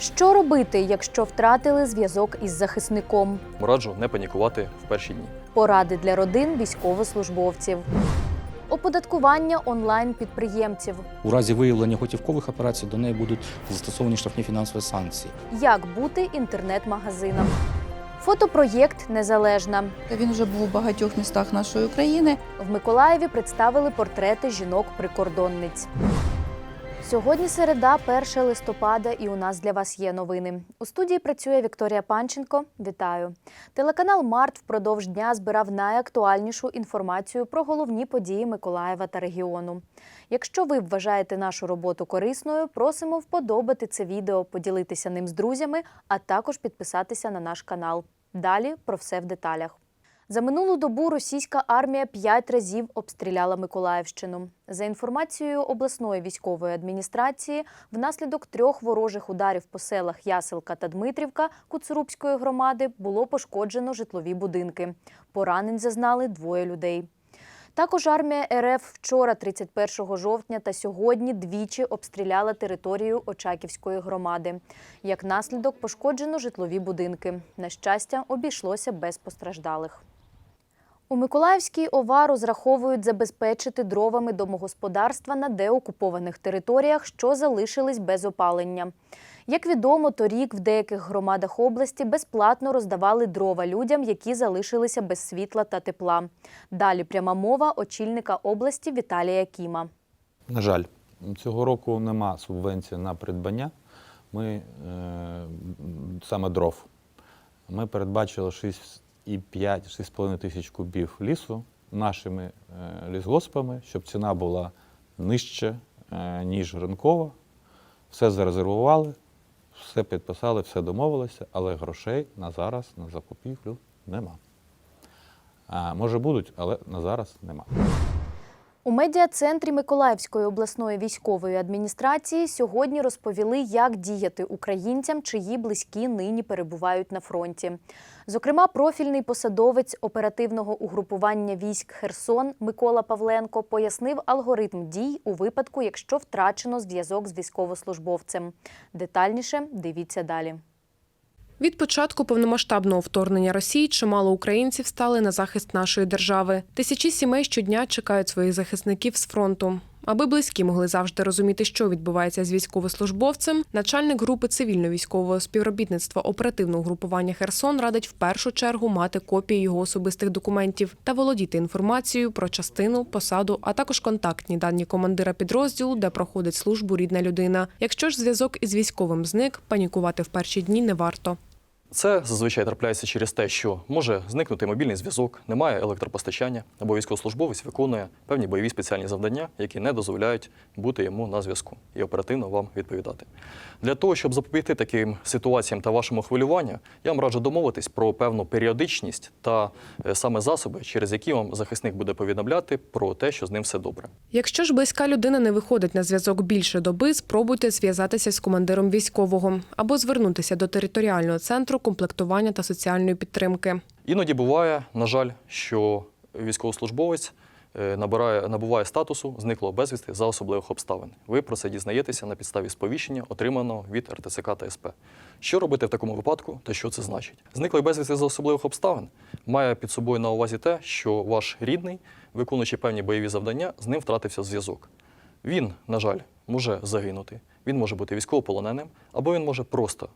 Що робити, якщо втратили зв'язок із захисником? Раджу не панікувати в перші дні. Поради для родин військовослужбовців. Оподаткування онлайн підприємців. У разі виявлення готівкових операцій до неї будуть застосовані штрафні фінансові санкції. Як бути інтернет-магазином. Фотопроєкт Незалежна. Він вже був у багатьох містах нашої України. В Миколаєві представили портрети жінок-прикордонниць. Сьогодні середа, 1 листопада, і у нас для вас є новини. У студії працює Вікторія Панченко. Вітаю. Телеканал Март впродовж дня збирав найактуальнішу інформацію про головні події Миколаєва та регіону. Якщо ви вважаєте нашу роботу корисною, просимо вподобати це відео, поділитися ним з друзями, а також підписатися на наш канал. Далі про все в деталях. За минулу добу російська армія п'ять разів обстріляла Миколаївщину. За інформацією обласної військової адміністрації, внаслідок трьох ворожих ударів по селах Яселка та Дмитрівка Куцурубської громади було пошкоджено житлові будинки. Поранень зазнали двоє людей. Також армія РФ вчора, 31 жовтня та сьогодні двічі обстріляла територію Очаківської громади. Як наслідок пошкоджено житлові будинки. На щастя, обійшлося без постраждалих. У Миколаївській ОВА розраховують забезпечити дровами домогосподарства на деокупованих територіях, що залишились без опалення. Як відомо, торік в деяких громадах області безплатно роздавали дрова людям, які залишилися без світла та тепла. Далі пряма мова очільника області Віталія Кіма. На жаль, цього року нема субвенції на придбання. Ми е, саме дров. Ми передбачили 6,5-6,5 тисяч кубів лісу нашими е, лісгоспами, щоб ціна була нижче, е, ніж ринкова. Все зарезервували, все підписали, все домовилися, але грошей на зараз на закупівлю нема. А, може будуть, але на зараз нема. У медіа-центрі Миколаївської обласної військової адміністрації сьогодні розповіли, як діяти українцям, чиї близькі нині перебувають на фронті. Зокрема, профільний посадовець оперативного угрупування військ Херсон Микола Павленко пояснив алгоритм дій у випадку, якщо втрачено зв'язок з військовослужбовцем. Детальніше дивіться далі. Від початку повномасштабного вторгнення Росії чимало українців стали на захист нашої держави. Тисячі сімей щодня чекають своїх захисників з фронту. Аби близькі могли завжди розуміти, що відбувається з військовослужбовцем, начальник групи цивільно-військового співробітництва оперативного групування Херсон радить в першу чергу мати копії його особистих документів та володіти інформацією про частину, посаду, а також контактні дані командира підрозділу, де проходить службу рідна людина. Якщо ж зв'язок із військовим зник, панікувати в перші дні не варто. Це зазвичай трапляється через те, що може зникнути мобільний зв'язок, немає електропостачання, або військовослужбовець виконує певні бойові спеціальні завдання, які не дозволяють бути йому на зв'язку і оперативно вам відповідати. Для того, щоб запобігти таким ситуаціям та вашому хвилюванню, я вам раджу домовитись про певну періодичність та е, саме засоби, через які вам захисник буде повідомляти про те, що з ним все добре. Якщо ж близька людина не виходить на зв'язок більше доби, спробуйте зв'язатися з командиром військового або звернутися до територіального центру комплектування та соціальної підтримки. Іноді буває, на жаль, що військовослужбовець е, набирає, набуває статусу зниклого безвісти за особливих обставин. Ви про це дізнаєтеся на підставі сповіщення, отриманого від РТЦК та СП. Що робити в такому випадку та що це значить? Зниклий безвісти за особливих обставин має під собою на увазі те, що ваш рідний, виконуючи певні бойові завдання, з ним втратився зв'язок. Він, на жаль, може загинути, він може бути військовополоненим, або він може просто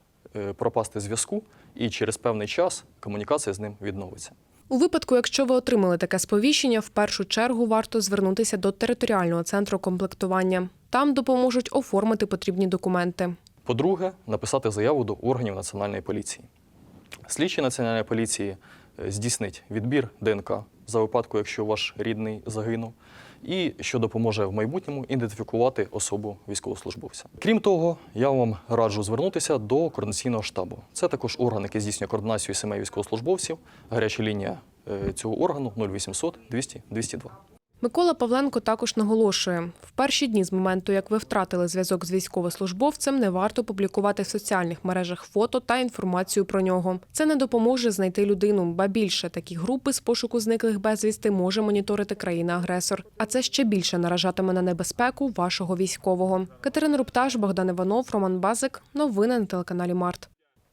пропасти зв'язку, і через певний час комунікація з ним відновиться. У випадку, якщо ви отримали таке сповіщення, в першу чергу варто звернутися до територіального центру комплектування. Там допоможуть оформити потрібні документи. По-друге, написати заяву до органів національної поліції. Слідчий національної поліції е, здійснить відбір ДНК за випадку, якщо ваш рідний загинув, і що допоможе в майбутньому ідентифікувати особу військовослужбовця. Крім того, я вам раджу звернутися до координаційного штабу. Це також орган, який здійснює координацію сімей військовослужбовців. Гаряча лінія е, цього органу 0800 200 202. Микола Павленко також наголошує: в перші дні з моменту, як ви втратили зв'язок з військовослужбовцем, не варто публікувати в соціальних мережах фото та інформацію про нього. Це не допоможе знайти людину, ба більше такі групи з пошуку зниклих безвісти може моніторити країна-агресор. А це ще більше наражатиме на небезпеку вашого військового. Катерина Рупташ, Богдан Іванов, Роман Базик. Новини на телеканалі Март.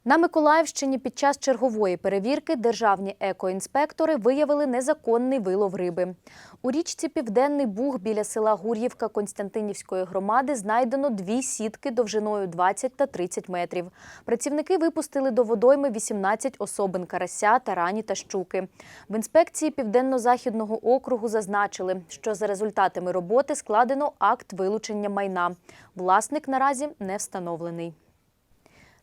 На Миколаївщині під час чергової перевірки державні екоінспектори виявили незаконний вилов риби. У річці Південний Буг біля села Гур'ївка Константинівської громади знайдено дві сітки довжиною 20 та 30 метрів. Працівники випустили до водойми 18 особин карася, тарані та щуки. В інспекції Південно-Західного округу зазначили, що за результатами роботи складено акт вилучення майна. Власник наразі не встановлений.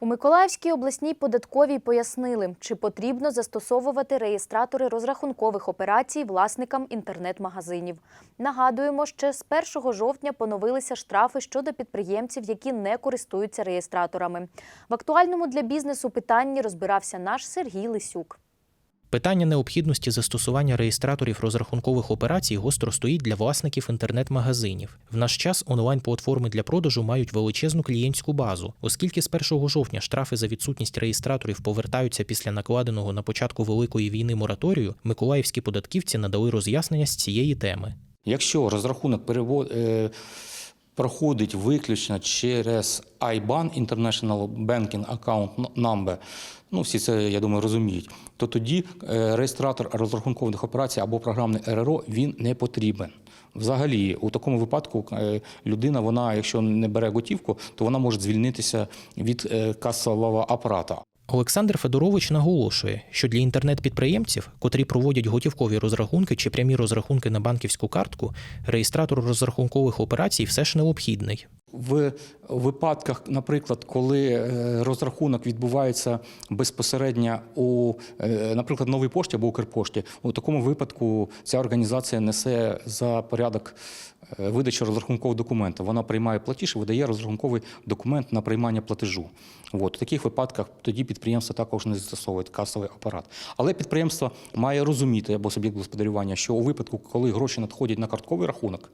У Миколаївській обласній податковій пояснили, чи потрібно застосовувати реєстратори розрахункових операцій власникам інтернет-магазинів. Нагадуємо, що з 1 жовтня поновилися штрафи щодо підприємців, які не користуються реєстраторами. В актуальному для бізнесу питанні розбирався наш Сергій Лисюк. Питання необхідності застосування реєстраторів розрахункових операцій гостро стоїть для власників інтернет-магазинів. В наш час онлайн-платформи для продажу мають величезну клієнтську базу, оскільки з 1 жовтня штрафи за відсутність реєстраторів повертаються після накладеного на початку великої війни мораторію. Миколаївські податківці надали роз'яснення з цієї теми. Якщо розрахунок перевод, е, проходить виключно через IBAN, International Banking Account Number, ну всі це, я думаю, розуміють, то тоді е, реєстратор розрахункових операцій або програмне РРО він не потрібен. Взагалі, у такому випадку е, людина, вона, якщо не бере готівку, то вона може звільнитися від е, касового апарата. Олександр Федорович наголошує, що для інтернет-підприємців, котрі проводять готівкові розрахунки чи прямі розрахунки на банківську картку, реєстратор розрахункових операцій все ж необхідний. В випадках, наприклад, коли е, розрахунок відбувається безпосередньо у, е, наприклад, новій пошті або Укрпошті, у такому випадку ця організація несе за порядок е, видачі розрахункового документа. Вона приймає платіж і видає розрахунковий документ на приймання платежу. От, у таких випадках тоді підприємство також не застосовує касовий апарат. Але підприємство має розуміти або суб'єкт господарювання, що у випадку, коли гроші надходять на картковий рахунок,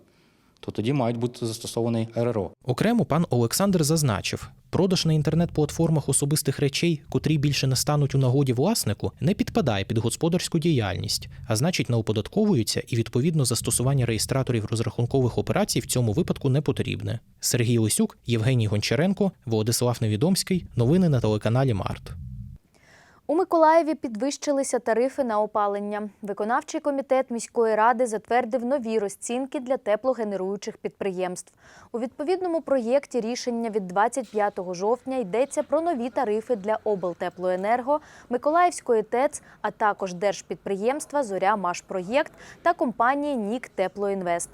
то тоді мають бути застосований РРО. Окремо пан Олександр зазначив, продаж на інтернет-платформах особистих речей, котрі більше не стануть у нагоді власнику, не підпадає під господарську діяльність, а значить не оподатковується і відповідно застосування реєстраторів розрахункових операцій в цьому випадку не потрібне. Сергій Лисюк, Євгеній Гончаренко, Володислав Невідомський. Новини на телеканалі Март. У Миколаєві підвищилися тарифи на опалення. Виконавчий комітет міської ради затвердив нові розцінки для теплогенеруючих підприємств. У відповідному проєкті рішення від 25 жовтня йдеться про нові тарифи для облтеплоенерго, Миколаївської ТЕЦ, а також держпідприємства Зоря Машпроєкт та компанії Нік Теплоінвест.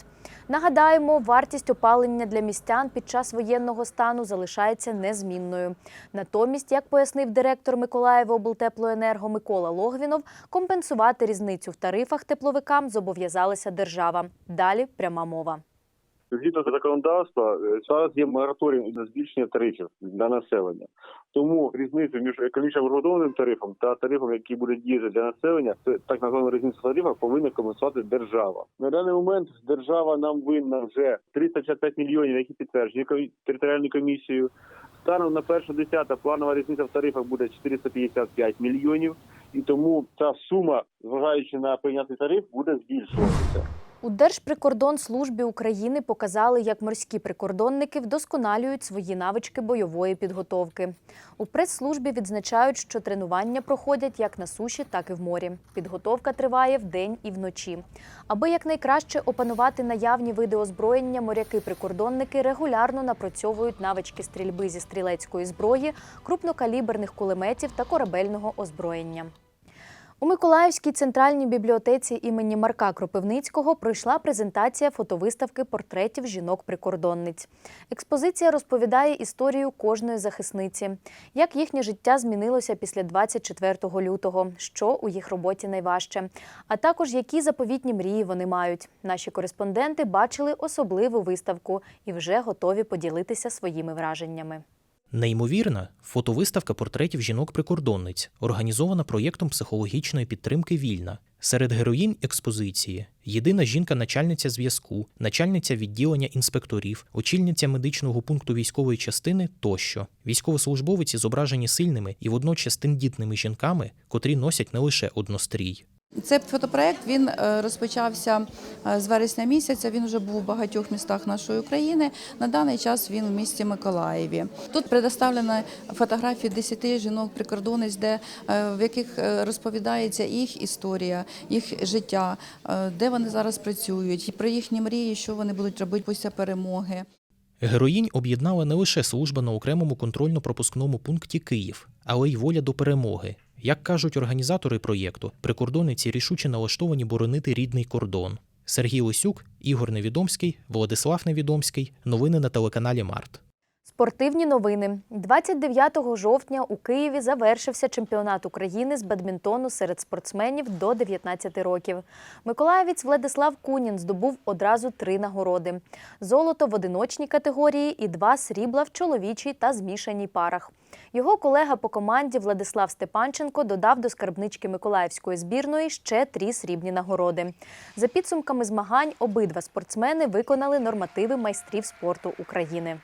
Нагадаємо, вартість опалення для містян під час воєнного стану залишається незмінною. Натомість, як пояснив директор Миколаєва облтеплоенерго Микола Логвінов, компенсувати різницю в тарифах тепловикам зобов'язалася держава. Далі пряма мова. Згідно законодавства, е, зараз є мораторій на збільшення тарифів для населення. Тому різницю між економічно обґрунтованим тарифом та тарифом, який буде діяти для населення, це так названа різниця тарифа, повинна компенсувати держава. На даний момент держава нам винна вже 355 мільйонів, які підтверджені територіальною комісією. Станом на перше десята планова різниця в тарифах буде 455 мільйонів, і тому ця сума, зважаючи на прийнятий тариф, буде збільшуватися. У Держприкордонслужбі України показали, як морські прикордонники вдосконалюють свої навички бойової підготовки. У прес-службі відзначають, що тренування проходять як на суші, так і в морі. Підготовка триває вдень і вночі. Аби якнайкраще опанувати наявні види озброєння, моряки-прикордонники регулярно напрацьовують навички стрільби зі стрілецької зброї, крупнокаліберних кулеметів та корабельного озброєння. У Миколаївській центральній бібліотеці імені Марка Кропивницького пройшла презентація фотовиставки портретів жінок-прикордонниць. Експозиція розповідає історію кожної захисниці, як їхнє життя змінилося після 24 лютого, що у їх роботі найважче, а також які заповітні мрії вони мають. Наші кореспонденти бачили особливу виставку і вже готові поділитися своїми враженнями. Неймовірна фотовиставка портретів жінок-прикордонниць, організована проєктом психологічної підтримки Вільна. Серед героїнь експозиції єдина жінка-начальниця зв'язку, начальниця відділення інспекторів, очільниця медичного пункту військової частини тощо. Військовослужбовиці зображені сильними і водночас тендітними жінками, котрі носять не лише однострій. Цей фотопроект він е, розпочався е, з вересня місяця. Він вже був у багатьох містах нашої України. На даний час він в місті Миколаєві. Тут предоставлені фотографії 10 жінок прикордонниць, де е, в яких розповідається їх історія, їх життя, де вони зараз працюють, про їхні мрії, що вони будуть робити після перемоги. Героїнь об'єднала не лише служба на окремому контрольно-пропускному пункті Київ, але й воля до перемоги. Як кажуть організатори проєкту, прикордонниці рішуче налаштовані боронити рідний кордон. Сергій Лисюк, Ігор Невідомський, Владислав Невідомський. Новини на телеканалі Март. Спортивні новини 29 жовтня у Києві завершився чемпіонат України з бадмінтону серед спортсменів до 19 років. Миколаївець Владислав Кунін здобув одразу три нагороди: золото в одиночній категорії і два срібла в чоловічій та змішаній парах. Його колега по команді Владислав Степанченко додав до скарбнички Миколаївської збірної ще три срібні нагороди. За підсумками змагань обидва спортсмени виконали нормативи майстрів спорту України.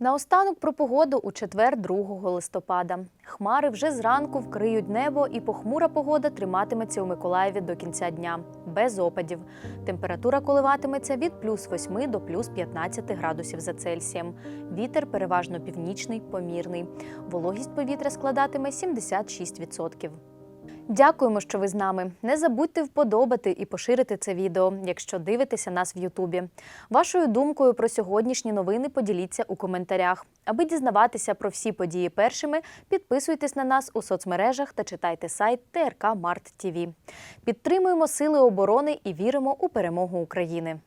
Наостанок про погоду у четвер 2 листопада. Хмари вже зранку вкриють небо, і похмура погода триматиметься у Миколаєві до кінця дня, без опадів. Температура коливатиметься від плюс 8 до плюс 15 градусів за Цельсієм. Вітер переважно північний, помірний. Вологість повітря складатиме 76%. Дякуємо, що ви з нами. Не забудьте вподобати і поширити це відео, якщо дивитеся нас в Ютубі. Вашою думкою про сьогоднішні новини поділіться у коментарях. Аби дізнаватися про всі події першими, підписуйтесь на нас у соцмережах та читайте сайт ТРК Март ТІВІ. Підтримуємо сили оборони і віримо у перемогу України.